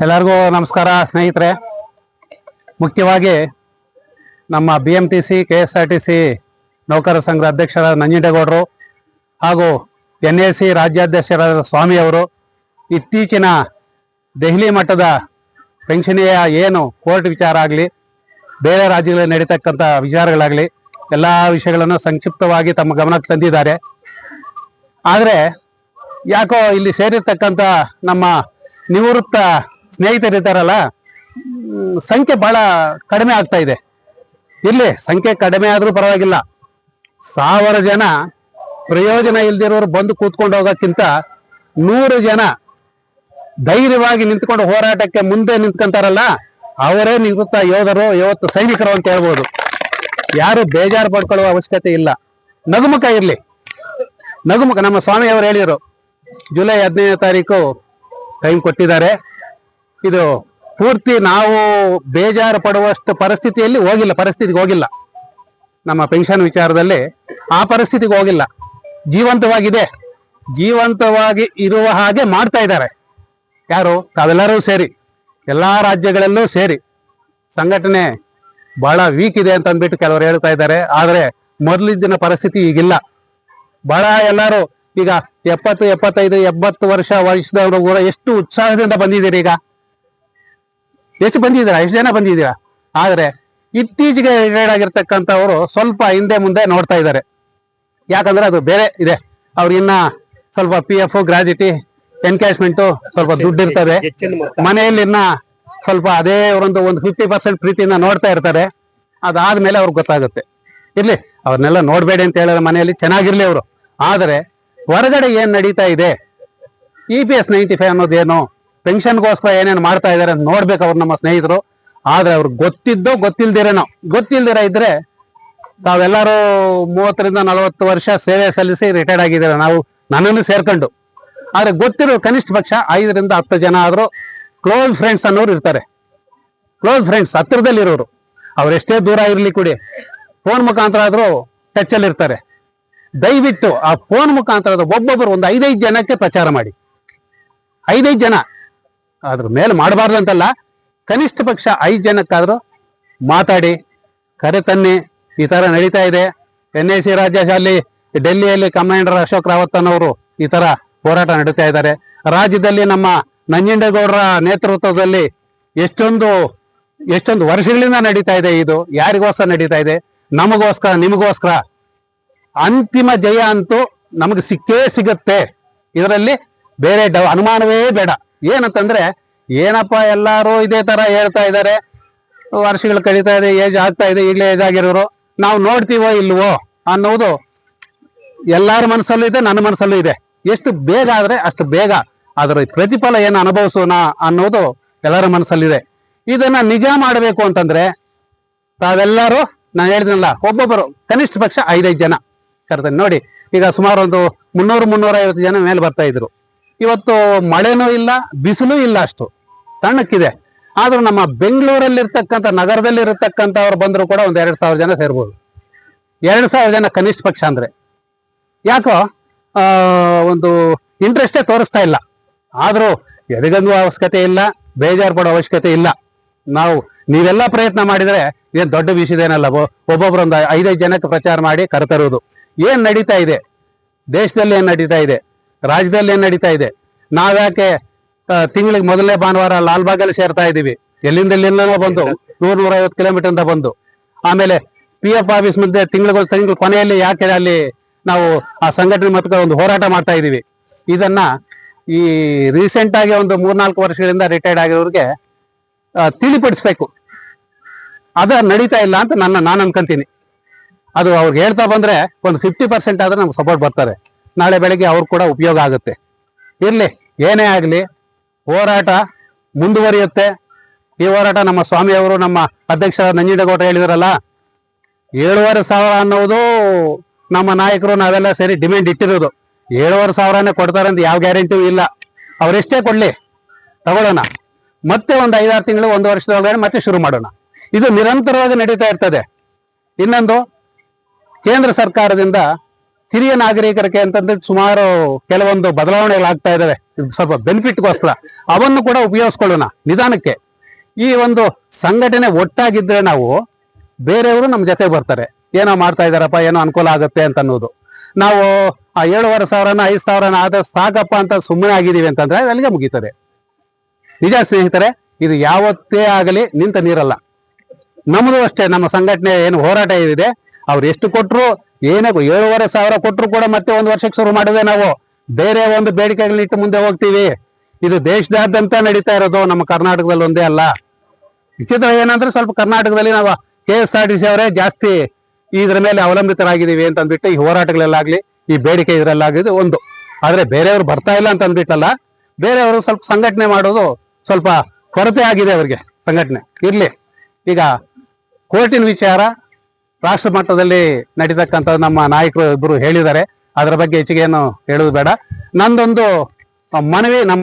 ಎಲ್ಲರಿಗೂ ನಮಸ್ಕಾರ, ಸ್ನೇಹಿತರೆ. ಮುಖ್ಯವಾಗಿ ನಮ್ಮ B M T C K S R T C ನೌಕರ ಸಂಘದ ಅಧ್ಯಕ್ಷರಾದ ನಂಜುಂಡೇಗೌಡರು ಹಾಗೂ ಎನ್ ಎ ಸಿ ರಾಜ್ಯಾಧ್ಯಕ್ಷರಾದ ಸ್ವಾಮಿಯವರು ಇತ್ತೀಚಿನ ದೆಹಲಿ ಮಟ್ಟದ ಪೆನ್ಷನಿಯ ಏನು ಕೋರ್ಟ್ ವಿಚಾರ ಆಗಲಿ, ಬೇರೆ ರಾಜ್ಯಗಳಲ್ಲಿ ನಡೀತಕ್ಕಂಥ ವಿಚಾರಗಳಾಗಲಿ, ಎಲ್ಲ ವಿಷಯಗಳನ್ನು ಸಂಕ್ಷಿಪ್ತವಾಗಿ ತಮ್ಮ ಗಮನಕ್ಕೆ ತಂದಿದ್ದಾರೆ. ಆದರೆ ಯಾಕೋ ಇಲ್ಲಿ ಸೇರಿರ್ತಕ್ಕಂಥ ನಮ್ಮ ನಿವೃತ್ತ ಸ್ನೇಹಿತರಿದ್ದಾರಲ್ಲ ಸಂಖ್ಯೆ ಬಹಳ ಕಡಿಮೆ ಆಗ್ತಾ ಇದೆ. ಇಲ್ಲಿ ಸಂಖ್ಯೆ ಕಡಿಮೆ ಆದರೂ ಪರವಾಗಿಲ್ಲ. ಸಾವಿರ ಜನ ಪ್ರಯೋಜನ ಇಲ್ದಿರೋರು ಬಂದು ಕೂತ್ಕೊಂಡು ಹೋಗೋಕ್ಕಿಂತ ನೂರು ಜನ ಧೈರ್ಯವಾಗಿ ನಿಂತ್ಕೊಂಡು ಹೋರಾಟಕ್ಕೆ ಮುಂದೆ ನಿಂತ್ಕೊಂತಾರಲ್ಲ, ಅವರೇ ನಿವೃತ್ತ ಯೋಧರು, ಇವತ್ತು ಸೈನಿಕರು ಅಂತ ಹೇಳ್ಬೋದು. ಯಾರು ಬೇಜಾರು ಪಡ್ಕೊಳ್ಳುವ ಅವಶ್ಯಕತೆ ಇಲ್ಲ. ನಗುಮುಖ ಇರಲಿ. ನಗುಮುಖ, ನಮ್ಮ ಸ್ವಾಮಿಯವರು ಹೇಳಿದರು ಜುಲೈ ಹದಿನೈದನೇ ತಾರೀಕು ಟೈಮ್ ಕೊಟ್ಟಿದ್ದಾರೆ. ಇದು ಪೂರ್ತಿ ನಾವು ಬೇಜಾರು ಪಡುವಷ್ಟು ಪರಿಸ್ಥಿತಿಯಲ್ಲಿ ಹೋಗಿಲ್ಲ, ಪರಿಸ್ಥಿತಿಗೆ ಹೋಗಿಲ್ಲ. ನಮ್ಮ ಪೆನ್ಷನ್ ವಿಚಾರದಲ್ಲಿ ಆ ಪರಿಸ್ಥಿತಿಗೆ ಹೋಗಿಲ್ಲ. ಜೀವಂತವಾಗಿದೆ. ಜೀವಂತವಾಗಿ ಇರುವ ಹಾಗೆ ಮಾಡ್ತಾ ಇದ್ದಾರೆ. ಯಾರು? ತಾವೆಲ್ಲರೂ ಸೇರಿ, ಎಲ್ಲ ರಾಜ್ಯಗಳಲ್ಲೂ ಸೇರಿ. ಸಂಘಟನೆ ಬಹಳ ವೀಕ್ ಇದೆ ಅಂತ ಅಂದ್ಬಿಟ್ಟು ಕೆಲವರು ಹೇಳ್ತಾ ಇದ್ದಾರೆ. ಆದರೆ ಮೊದಲಿದ್ದಿನ ಪರಿಸ್ಥಿತಿ ಈಗಿಲ್ಲ. ಬಹಳ ಎಲ್ಲರೂ ಈಗ ಎಪ್ಪತ್ತು ಎಪ್ಪತ್ತೈದು ಎಪ್ಪತ್ತು ವರ್ಷ ವಯಸ್ಸಿನವರು ಕೂಡ ಎಷ್ಟು ಉತ್ಸಾಹದಿಂದ ಬಂದಿದ್ದೀರಿ ಈಗ? ಎಷ್ಟು ಬಂದಿದ್ದೀರಾ? ಎಷ್ಟು ಜನ ಬಂದಿದ್ದೀರಾ? ಆದರೆ ಇತ್ತೀಚೆಗೆ ರಿಟೈರ್ಡ್ ಆಗಿರ್ತಕ್ಕಂಥವರು ಸ್ವಲ್ಪ ಹಿಂದೆ ಮುಂದೆ ನೋಡ್ತಾ ಇದ್ದಾರೆ. ಯಾಕಂದ್ರೆ ಅದು ಬೇರೆ ಇದೆ. ಅವ್ರು ಇನ್ನ ಸ್ವಲ್ಪ ಪಿ ಎಫ್ ಗ್ರಾಜ್ಯುಟಿ ಎನ್ಕ್ಯಾಶ್ಮೆಂಟು ಸ್ವಲ್ಪ ದುಡ್ಡು ಇರ್ತದೆ. ಮನೆಯಲ್ಲಿ ಇನ್ನ ಸ್ವಲ್ಪ ಅದೇ ಅವರೊಂದು ಒಂದು ಫಿಫ್ಟಿ ಪರ್ಸೆಂಟ್ ಪ್ರೀತಿಯಿಂದ ನೋಡ್ತಾ ಇರ್ತಾರೆ. ಅದಾದ್ಮೇಲೆ ಅವ್ರಿಗೆ ಗೊತ್ತಾಗುತ್ತೆ. ಇರ್ಲಿ ಅವ್ರನ್ನೆಲ್ಲ ನೋಡ್ಬೇಡಿ ಅಂತ ಹೇಳಿದ್ರೆ ಮನೆಯಲ್ಲಿ ಚೆನ್ನಾಗಿರ್ಲಿ ಅವರು. ಆದರೆ ಹೊರಗಡೆ ಏನ್ ನಡೀತಾ ಇದೆ? E P S ninety five ಅನ್ನೋದೇನು ಪೆನ್ಷನ್ಗೋಸ್ಕರ ಏನೇನು ಮಾಡ್ತಾ ಇದ್ದಾರೆ ಅಂತ ನೋಡ್ಬೇಕು ಅವ್ರು ನಮ್ಮ ಸ್ನೇಹಿತರು. ಆದ್ರೆ ಅವ್ರು ಗೊತ್ತಿದ್ದೋ ಗೊತ್ತಿಲ್ದಿರೇನೋ ಗೊತ್ತಿಲ್ದಿರ ಇದ್ರೆ ತಾವೆಲ್ಲರೂ ಮೂವತ್ತರಿಂದ ನಲವತ್ತು ವರ್ಷ ಸೇವೆ ಸಲ್ಲಿಸಿ ರಿಟೈರ್ಡ್ ಆಗಿದ್ದೀರ ನಾವು, ನನ್ನನ್ನು ಸೇರ್ಕೊಂಡು. ಆದ್ರೆ ಗೊತ್ತಿರೋ ಕನಿಷ್ಠ ಪಕ್ಷ ಐದರಿಂದ ಹತ್ತು ಜನ ಆದ್ರೂ ಕ್ಲೋಸ್ ಫ್ರೆಂಡ್ಸ್ ಅನ್ನೋರು ಇರ್ತಾರೆ. ಕ್ಲೋಸ್ ಫ್ರೆಂಡ್ಸ್ ಹತ್ತಿರದಲ್ಲಿರೋರು ಅವರೆಷ್ಟೇ ದೂರ ಇರಲಿ ಕೂಡಿ ಫೋನ್ ಮುಖಾಂತರ ಆದ್ರೂ ಟಚ್ ಇರ್ತಾರೆ ದಯವಿಟ್ಟು ಆ ಫೋನ್ ಮುಖಾಂತರದ ಒಬ್ಬೊಬ್ಬರು ಒಂದು ಐದೈದು ಜನಕ್ಕೆ ಪ್ರಚಾರ ಮಾಡಿ. ಐದೈದು ಜನ. ಅದ್ರ ಮೇಲೆ ಮಾಡಬಾರ್ದು ಅಂತಲ್ಲ. ಕನಿಷ್ಠ ಪಕ್ಷ ಐದು ಜನಕ್ಕಾದರೂ ಮಾತಾಡಿ ಕರೆ ತನ್ನಿ ಈ ತರ ನಡೀತಾ ಇದೆ. ಎನ್ ಎ ಸಿ ರಾಜ್ಯ ಶಾಲೆ ಡೆಲ್ಲಿಯಲ್ಲಿ ಕಮಾಂಡರ್ ಅಶೋಕ್ ರಾವತ್ ಅನ್ನೋರು ಈ ತರ ಹೋರಾಟ ನಡೀತಾ ಇದ್ದಾರೆ. ರಾಜ್ಯದಲ್ಲಿ ನಮ್ಮ ನಂಜುಂಡೇಗೌಡರ ನೇತೃತ್ವದಲ್ಲಿ ಎಷ್ಟೊಂದು ಎಷ್ಟೊಂದು ವರ್ಷಗಳಿಂದ ನಡೀತಾ ಇದೆ ಇದು. ಯಾರಿಗೋಸ್ಕರ ನಡೀತಾ ಇದೆ? ನಮಗೋಸ್ಕರ, ನಿಮಗೋಸ್ಕರ? ಅಂತಿಮ ಜಯ ಅಂತೂ ನಮಗೆ ಸಿಕ್ಕೇ ಸಿಗುತ್ತೆ. ಇದರಲ್ಲಿ ಬೇರೆ ಡ, ಅನುಮಾನವೇ ಬೇಡ. ಏನಂತಂದ್ರೆ, ಏನಪ್ಪ ಎಲ್ಲರೂ ಇದೇ ತರ ಹೇಳ್ತಾ ಇದ್ದಾರೆ. ವರ್ಷಗಳು ಕಳೀತಾ ಇದೆ, ಏಜ್ ಆಗ್ತಾ ಇದೆ, ಈಗಲೇ ಏಜ್ ಆಗಿರೋರು. ನಾವು ನೋಡ್ತೀವೋ ಇಲ್ವೋ ಅನ್ನೋದು ಎಲ್ಲಾರ ಮನಸ್ಸಲ್ಲೂ ಇದೆ, ನನ್ನ ಮನಸ್ಸಲ್ಲೂ ಇದೆ. ಎಷ್ಟು ಬೇಗ ಆದ್ರೆ ಅಷ್ಟು ಬೇಗ ಅದರ ಪ್ರತಿಫಲ ಏನು ಅನುಭವಿಸೋಣ ಅನ್ನೋದು ಎಲ್ಲರ ಮನಸ್ಸಲ್ಲಿದೆ. ಇದನ್ನ ನಿಜ ಮಾಡಬೇಕು ಅಂತಂದ್ರೆ, ತಾವೆಲ್ಲರೂ, ನಾನು ಹೇಳಿದ್ನಲ್ಲ ಒಬ್ಬೊಬ್ಬರು, ಕನಿಷ್ಠ ಪಕ್ಷ ಐದೈದು ಜನ. ಕರ್ತೇನೆ ನೋಡಿ. ಈಗ ಸುಮಾರು ಒಂದು ಮುನ್ನೂರು ಮುನ್ನೂರ ಐವತ್ತು ಜನ ಮೇಲೆ ಬರ್ತಾ ಇದ್ರು. ಇವತ್ತು ಮಳೆನೂ ಇಲ್ಲ ಬಿಸಿಲು ಇಲ್ಲ ಅಷ್ಟು. ತಣ್ಣಕ್ಕಿದೆ. ಆದ್ರೂ ನಮ್ಮ ಬೆಂಗಳೂರಲ್ಲಿರ್ತಕ್ಕಂಥ ನಗರದಲ್ಲಿರತಕ್ಕಂಥವ್ರು ಬಂದರೂ ಕೂಡ ಒಂದ್ ಎರಡು ಸಾವಿರ ಜನ ಸೇರ್ಬೋದು. ಎರಡು ಸಾವಿರ ಜನ ಕನಿಷ್ಠ ಪಕ್ಷ ಅಂದ್ರೆ. ಯಾಕೋ ಆ, ಒಂದು ಇಂಟ್ರೆಸ್ಟೇ ತೋರಿಸ್ತಾ ಇಲ್ಲ. ಆದ್ರೂ ಎದಗಂದು ಅವಶ್ಯಕತೆ ಇಲ್ಲ ಬೇಜಾರು ಪಡೋ ಅವಶ್ಯಕತೆ ಇಲ್ಲ. ನಾವು ನೀವೆಲ್ಲ ಪ್ರಯತ್ನ ಮಾಡಿದ್ರೆ ಏನು ದೊಡ್ಡ ವಿಷಯದೇನಲ್ಲ ಒ- ಒಬ್ಬೊಬ್ರು ಒಂದು ಐದೈದು ಜನಕ್ಕೆ ಪ್ರಚಾರ ಮಾಡಿ ಕರೆತರುವುದು. ಏನ್ ನಡೀತಾ ಇದೆ? ದೇಶದಲ್ಲಿ ಏನ್ ನಡೀತಾ ಇದೆ? ರಾಜ್ಯದಲ್ಲಿ ಏನ್ ನಡೀತಾ ಇದೆ? ನಾವ್ಯಾಕೆ ತಿಂಗಳಿಗೆ ಮೊದಲನೇ ಭಾನುವಾರ ಲಾಲ್ಬಾಗಲ್ಲಿ ಸೇರ್ತಾ ಇದೀವಿ. ಎಲ್ಲಿಂದ ಎಲ್ಲಿಂದನೋ ಬಂದು, ನೂರ ನೂರೈವತ್ತು ಕಿಲೋಮೀಟರ್ ಅಂತ ಬಂದು. ಆಮೇಲೆ ಪಿ ಎಫ್ ಆಫೀಸ್ ಮುಂದೆ ತಿಂಗಳಿಗೆ ತಿಂಗಳ ಕೊನೆಯಲ್ಲಿ ಯಾಕೆ ಅಲ್ಲಿ ನಾವು ಆ ಸಂಘಟನೆ ಮತ್ತೆ ಒಂದು ಹೋರಾಟ ಮಾಡ್ತಾ ಇದೀವಿ. ಇದನ್ನ ಈ ರೀಸೆಂಟ್ ಆಗಿ ಒಂದು ಮೂರ್ನಾಲ್ಕು ವರ್ಷಗಳಿಂದ ರಿಟೈರ್ಡ್ ಆಗಿರೋರಿಗೆ ತಿಳಿಪಡಿಸ್ಬೇಕು. ಅದ ನಡೀತಾ ಇಲ್ಲ ಅಂತ ನನ್ನ, ನಾನು ಅನ್ಕೊಂತೀನಿ. ಅದು ಅವ್ರಿಗೆ ಹೇಳ್ತಾ ಬಂದ್ರೆ ಒಂದು ಫಿಫ್ಟಿ ಪರ್ಸೆಂಟ್ ಆದ್ರೆ ನಮ್ಗೆ ಸಪೋರ್ಟ್ ಬರ್ತಾರೆ. ನಾಳೆ ಬೆಳಗ್ಗೆ ಅವ್ರು ಕೂಡ ಉಪಯೋಗ ಆಗುತ್ತೆ. ಇರ್ಲಿ, ಏನೇ ಆಗಲಿ, ಹೋರಾಟ ಮುಂದುವರಿಯುತ್ತೆ. ಈ ಹೋರಾಟ ನಮ್ಮ ಸ್ವಾಮಿಯವರು, ನಮ್ಮ ಅಧ್ಯಕ್ಷ ನಂಜುಂಡೇಗೌಡ ಹೇಳಿದ್ರಲ್ಲ, ಏಳುವರೆ ಸಾವಿರ ಅನ್ನೋದು ನಮ್ಮ ನಾಯಕರು ನಾವೆಲ್ಲ ಸೇರಿ ಡಿಮ್ಯಾಂಡ್ ಇಟ್ಟಿರೋದು. ಏಳುವರೆ ಸಾವಿರನೇ ಕೊಡ್ತಾರೆ ಅಂತ ಯಾವ ಗ್ಯಾರಂಟಿಯೂ ಇಲ್ಲ. ಅವರೆಷ್ಟೇ ಕೊಡ್ಲಿ, ತಗೊಳ್ಳೋಣ. ಮತ್ತೆ ಒಂದು ಐದಾರು ತಿಂಗಳು, ಒಂದು ವರ್ಷದೊಳಗಡೆ ಮತ್ತೆ ಶುರು ಮಾಡೋಣ. ಇದು ನಿರಂತರವಾಗಿ ನಡೀತಾ ಇರ್ತದೆ. ಇನ್ನೊಂದು ಕೇಂದ್ರ ಸರ್ಕಾರದಿಂದ ಹಿರಿಯ ನಾಗರಿಕರಿಗೆ ಅಂತಂದ್ರೆ ಸುಮಾರು ಕೆಲವೊಂದು ಬದಲಾವಣೆಗಳಾಗ್ತಾ ಇದ್ದಾವೆ ಸ್ವಲ್ಪ ಬೆನಿಫಿಟ್ಗೋಸ್ಕರ. ಅವನ್ನು ಕೂಡ ಉಪಯೋಗಿಸ್ಕೊಳ್ಳೋಣ ನಿಧಾನಕ್ಕೆ. ಈ ಒಂದು ಸಂಘಟನೆ ಒಟ್ಟಾಗಿದ್ರೆ ನಾವು ಬೇರೆಯವರು ನಮ್ಮ ಜೊತೆ ಬರ್ತಾರೆ. ಏನೋ ಮಾಡ್ತಾ ಇದಾರಪ್ಪ, ಏನೋ ಅನುಕೂಲ ಆಗುತ್ತೆ ಅಂತ ಅನ್ನೋದು. ನಾವು ಆ ಏಳುವರೆ ಸಾವಿರನ, ಐದು ಸಾವಿರನ ಆದ ಸಾಕಪ್ಪ ಅಂತ ಸುಮ್ಮನೆ ಆಗಿದ್ದೀವಿ ಅಂತಂದ್ರೆ ಅಲ್ಲಿಗೆ ಮುಗೀತದೆ. ನಿಜ ಸ್ನೇಹಿತರೆ, ಇದು ಯಾವತ್ತೇ ಆಗಲಿ ನಿಂತ ನೀರಲ್ಲ. ನಮ್ಮದು ಅಷ್ಟೇ, ನಮ್ಮ ಸಂಘಟನೆ ಏನು ಹೋರಾಟ ಏನಿದೆ ಅವ್ರು ಎಷ್ಟು ಕೊಟ್ಟರು ಏನೇ ಏಳುವರೆ ಸಾವಿರ ಕೊಟ್ಟರು ಕೂಡ ಮತ್ತೆ ಒಂದು ವರ್ಷಕ್ಕೆ ಶುರು ಮಾಡಿದೆ ನಾವು ಬೇರೆ ಒಂದು ಬೇಡಿಕೆಗಳನ್ನಿಟ್ಟು ಮುಂದೆ ಹೋಗ್ತೀವಿ. ಇದು ದೇಶದಾದ್ಯಂತ ನಡೀತಾ ಇರೋದು, ನಮ್ಮ ಕರ್ನಾಟಕದಲ್ಲಿ ಒಂದೇ ಅಲ್ಲ. ವಿಚಿತ್ರ ಏನಂದ್ರೆ ಸ್ವಲ್ಪ ಕರ್ನಾಟಕದಲ್ಲಿ ನಾವು K S R T C ಅವರೇ ಜಾಸ್ತಿ ಇದ್ರ ಮೇಲೆ ಅವಲಂಬಿತರಾಗಿದ್ದೀವಿ ಅಂತ ಅಂದ್ಬಿಟ್ಟು ಈ ಹೋರಾಟಗಳಲ್ಲಾಗ್ಲಿ, ಈ ಬೇಡಿಕೆ ಇದ್ರಲ್ಲಾಗಿದೆ ಒಂದು. ಆದ್ರೆ ಬೇರೆಯವರು ಬರ್ತಾ ಇಲ್ಲ ಅಂತ ಅಂದ್ಬಿಟ್ಟಲ್ಲ ಬೇರೆಯವರು ಸ್ವಲ್ಪ ಸಂಘಟನೆ ಮಾಡೋದು ಸ್ವಲ್ಪ ಕೊರತೆ ಆಗಿದೆ ಅವರಿಗೆ, ಸಂಘಟನೆ. ಇರ್ಲಿ. ಈಗ ಕೋರ್ಟಿನ ವಿಚಾರ ರಾಷ್ಟ್ರ ಮಟ್ಟದಲ್ಲಿ ನಡೀತಕ್ಕಂಥ ನಮ್ಮ ನಾಯಕರು ಇಬ್ಬರು ಹೇಳಿದ್ದಾರೆ. ಅದರ ಬಗ್ಗೆ ಹೆಚ್ಚಿಗೆ ಏನು ಹೇಳುವುದು ಬೇಡ. ನಂದೊಂದು ಮನವಿ, ನಮ್ಮ